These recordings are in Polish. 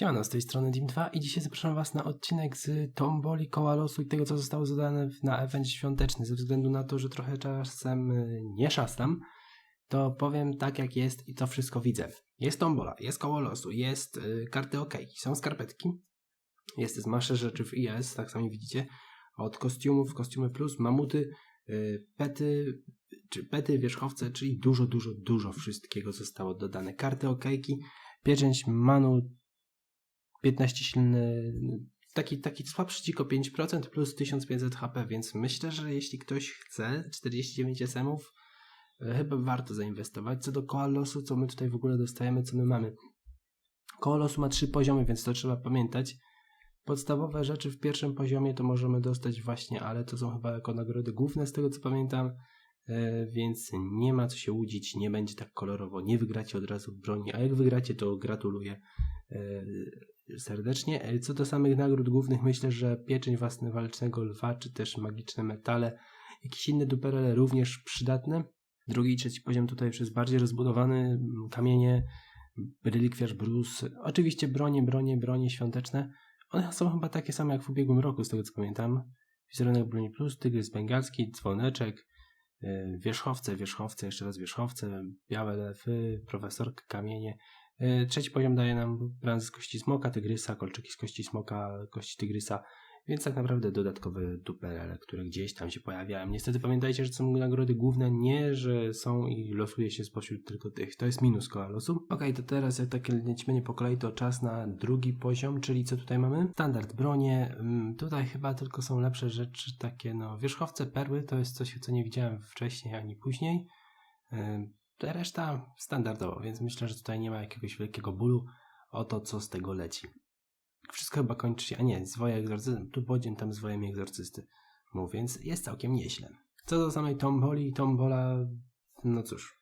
Siano, z tej strony Dim2 i dzisiaj zapraszam Was na odcinek z Tomboli, Koła Losu i tego, co zostało zadane na event świąteczny. Ze względu na to, że trochę czasem y, nie szastam, to powiem tak, jak jest i to wszystko widzę. Jest Tombola, jest Koło Losu, jest y, karty OK, są skarpetki, jest z masze rzeczy w IS, tak sami widzicie, od kostiumów, kostiumy plus, mamuty, y, pety, czy pety, wierzchowce, czyli dużo, dużo, dużo wszystkiego zostało dodane. Karty okejki, pieczęć Manu 15 silny, taki, taki słabszy dziko 5% plus 1500 HP, więc myślę, że jeśli ktoś chce 49 SM-ów, e, chyba warto zainwestować. Co do koła losu, co my tutaj w ogóle dostajemy, co my mamy. Koło losu ma trzy poziomy, więc to trzeba pamiętać. Podstawowe rzeczy w pierwszym poziomie to możemy dostać właśnie, ale to są chyba jako nagrody główne z tego co pamiętam, e, więc nie ma co się łudzić, nie będzie tak kolorowo, nie wygracie od razu broni, a jak wygracie to gratuluję e, serdecznie. Co do samych nagród głównych, myślę, że pieczeń własny walcznego lwa, czy też magiczne metale, jakieś inne duperele również przydatne. Drugi i trzeci poziom tutaj jest bardziej rozbudowany, kamienie, relikwiarz brus, oczywiście bronie, bronie, bronie świąteczne. One są chyba takie same jak w ubiegłym roku, z tego co pamiętam. Wizerunek broni plus, tygrys bengalski, dzwoneczek, e, wierzchowce, wierzchowce, jeszcze raz wierzchowce, białe lefy, profesorka, kamienie, trzeci poziom daje nam brand z kości smoka, tygrysa, kolczyki z kości smoka, kości tygrysa, więc tak naprawdę dodatkowe duperele, które gdzieś tam się pojawiają. Niestety pamiętajcie, że są nagrody główne, nie, że są i losuje się spośród tylko tych. To jest minus koła losu. Ok, to teraz jak takie lecimy po kolei, to czas na drugi poziom, czyli co tutaj mamy? Standard bronie. Mm, tutaj chyba tylko są lepsze rzeczy, takie no wierzchowce, perły, to jest coś, co nie widziałem wcześniej ani później. Reszta standardowo, więc myślę, że tutaj nie ma jakiegoś wielkiego bólu o to, co z tego leci. Wszystko chyba kończy się, a nie, zwoje egzorcysty, tu podzień tam zwojem egzorcysty. Mu, więc jest całkiem nieźle. Co do samej tomboli, tombola, no cóż,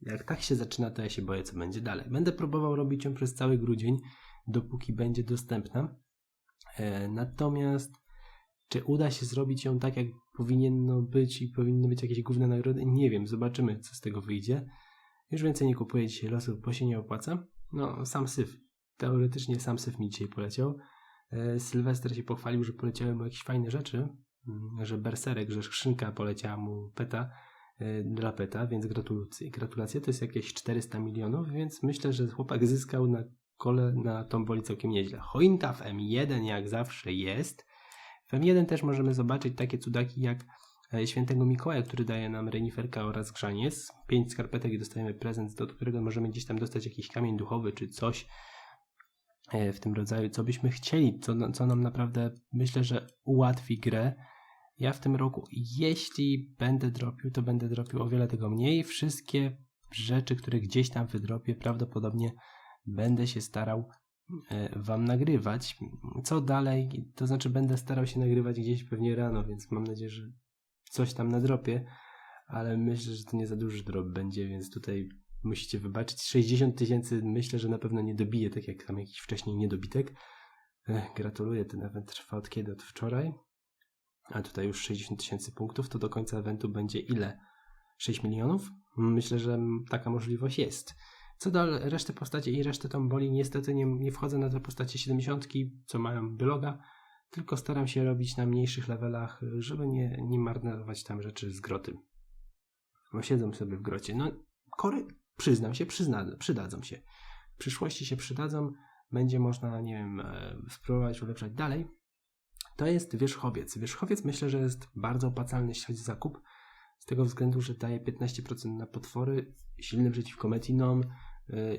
jak tak się zaczyna, to ja się boję, co będzie dalej. Będę próbował robić ją przez cały grudzień, dopóki będzie dostępna. E, natomiast czy uda się zrobić ją tak, jak powinno być i powinny być jakieś główne nagrody? Nie wiem, zobaczymy, co z tego wyjdzie. Już więcej nie kupuję dzisiaj losów, bo się nie opłaca. No, sam syf. Teoretycznie sam syf mi dzisiaj poleciał. E, Sylwester się pochwalił, że poleciały mu jakieś fajne rzeczy, mm, że berserek, że skrzynka poleciała mu peta e, dla peta, więc gratulacje. gratulacje. To jest jakieś 400 milionów, więc myślę, że chłopak zyskał na kole na tomboli całkiem nieźle. Choinka w M1 jak zawsze jest. W M1 też możemy zobaczyć takie cudaki jak e, świętego Mikołaja, który daje nam reniferka oraz grzaniec. Pięć skarpetek i dostajemy prezent, do którego możemy gdzieś tam dostać jakiś kamień duchowy czy coś e, w tym rodzaju, co byśmy chcieli, co, co nam naprawdę myślę, że ułatwi grę. Ja w tym roku, jeśli będę dropił, to będę dropił o wiele tego mniej. Wszystkie rzeczy, które gdzieś tam wydropię, prawdopodobnie będę się starał wam nagrywać. Co dalej? To znaczy będę starał się nagrywać gdzieś pewnie rano, więc mam nadzieję, że coś tam nadropię, ale myślę, że to nie za duży drop będzie, więc tutaj musicie wybaczyć. 60 tysięcy myślę, że na pewno nie dobiję, tak jak tam jakiś wcześniej niedobitek. Gratuluję, ten event trwa od kiedy? Od wczoraj. A tutaj już 60 tysięcy punktów, to do końca eventu będzie ile? 6 milionów? Myślę, że taka możliwość jest. Co do reszty postaci i reszty tomboli, niestety nie, nie wchodzę na te postacie 70, co mają bloga, tylko staram się robić na mniejszych levelach, żeby nie, nie marnować tam rzeczy z groty. Bo siedzą sobie w grocie. No, kory, przyznam się, przyzna, przydadzą się. W przyszłości się przydadzą, będzie można, nie wiem, e, spróbować ulepszać dalej. To jest wierzchowiec. Wierzchowiec myślę, że jest bardzo opłacalny, jeśli zakup, z tego względu, że daje 15% na potwory, silny przeciwko metinom,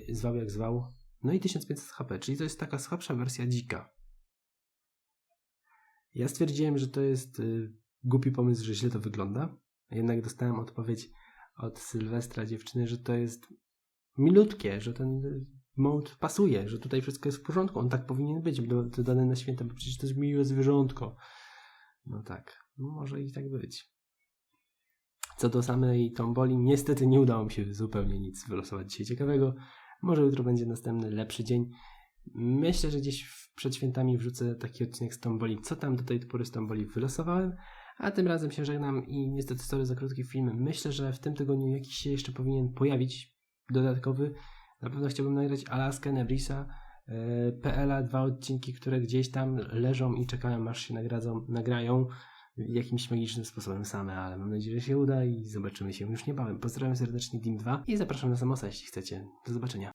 zwał jak zwał. No i 1500 HP, czyli to jest taka słabsza wersja dzika. Ja stwierdziłem, że to jest y, głupi pomysł, że źle to wygląda. Jednak dostałem odpowiedź od Sylwestra dziewczyny, że to jest milutkie, że ten y, mode pasuje, że tutaj wszystko jest w porządku. On tak powinien być, dodany na święta, bo przecież to jest miłe zwierzątko. No tak, może i tak być. Co do samej tomboli, niestety nie udało mi się zupełnie nic wylosować dzisiaj ciekawego. Może jutro będzie następny, lepszy dzień. Myślę, że gdzieś przed świętami wrzucę taki odcinek z tomboli, co tam do tej pory z tomboli wylosowałem. A tym razem się żegnam i niestety sorry za krótki film. Myślę, że w tym tygodniu jakiś się jeszcze powinien pojawić dodatkowy. Na pewno chciałbym nagrać Alaskę, Nebrisa, e, PLA, dwa odcinki, które gdzieś tam leżą i czekają, aż się nagradzą, nagrają jakimś magicznym sposobem same, ale mam nadzieję, że się uda i zobaczymy się już niebawem. Pozdrawiam serdecznie Dim 2 i zapraszam na samosa, jeśli chcecie. Do zobaczenia.